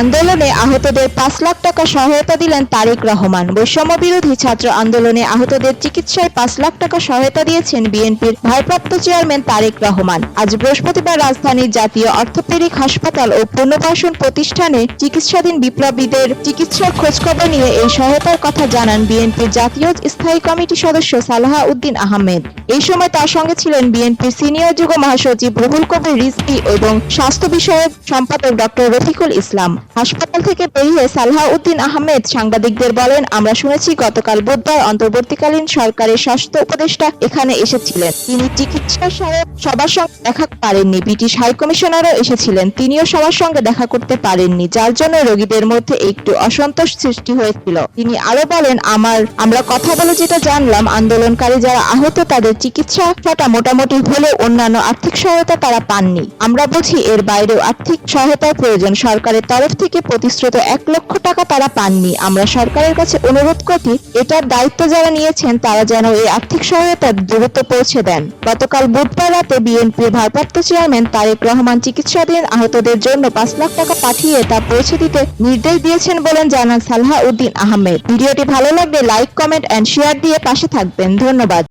আন্দোলনে আহতদের পাঁচ লাখ টাকা সহায়তা দিলেন তারেক রহমান। বৈষম্য বিরোধী ছাত্র আন্দোলনে আহতদের চিকিৎসায় পাঁচ লাখ টাকা সহায়তা দিয়েছেন বিএনপির ভারপ্রাপ্ত চেয়ারম্যান তারেক রহমান। আজ বৃহস্পতিবার রাজধানীর জাতীয় অর্থোপেডিক হাসপাতাল ও পুনর্বাসন প্রতিষ্ঠানে চিকিৎসাধীন বিপ্লবীদের চিকিৎসার খোঁজখবর নিয়ে এই সহায়তার কথা জানান বিএনপির জাতীয় স্থায়ী কমিটি সদস্য সালাহা উদ্দিন আহমেদ। এই সময় তার সঙ্গে ছিলেন বিএনপির সিনিয়র যুগ মহাসচিব রুহুল কবির রিজভী এবং স্বাস্থ্য বিষয়ক সম্পাদক ডক্টর রফিকুল ইসলাম। হাসপাতাল থেকে বেরিয়ে সালাহা উদ্দিন আহমেদ সাংবাদিকদের বলেন, আমরা শুনেছি গতকাল বুধবার অন্তর্বর্তীকালীন সরকারের স্বাস্থ্য উপদেষ্টা এখানে এসেছিলেন। তিনি চিকিৎসা সহায়ক সবার সঙ্গে দেখা পারেননি ব্রিটিশ হাইকমিশনারও এসেছিলেন। তিনিও সবার সঙ্গে দেখা করতে পারেননি, যার জন্য রোগীদের মধ্যে একটু অসন্তোষ সৃষ্টি হয়েছিল। তিনি আরও বলেন, আমার, আমরা কথা বলে যেটা জানলাম, আন্দোলনকারী যারা আহত তাদের চিকিৎসাটা মোটামুটি হলেও অন্যান্য আর্থিক সহায়তা তারা পাননি। আমরা বুঝি এর বাইরেও আর্থিক সহায়তার প্রয়োজন। সরকারের তরফ থেকে প্রতিশ্রুত এক লক্ষ টাকা তারা পাননি। আমরা সরকারের কাছে অনুরোধ করি এটার দায়িত্ব যারা নিয়েছেন তারা যেন এই আর্থিক সহায়তা দ্রুত পৌঁছে দেন। গতকাল বুধবার রাতে বিএনপির ভারপ্রাপ্ত চেয়ারম্যান তারেক রহমান চিকিৎসাধীন আহতদের জন্য পাঁচ লাখ টাকা পাঠিয়ে তা পৌঁছে দিতে নির্দেশ দিয়েছেন বলেন জানান সালহা উদ্দিন আহমেদ। ভিডিওটি ভালো লাগলে লাইক, কমেন্ট, অ্যান্ড শেয়ার দিয়ে পাশে থাকবেন। ধন্যবাদ।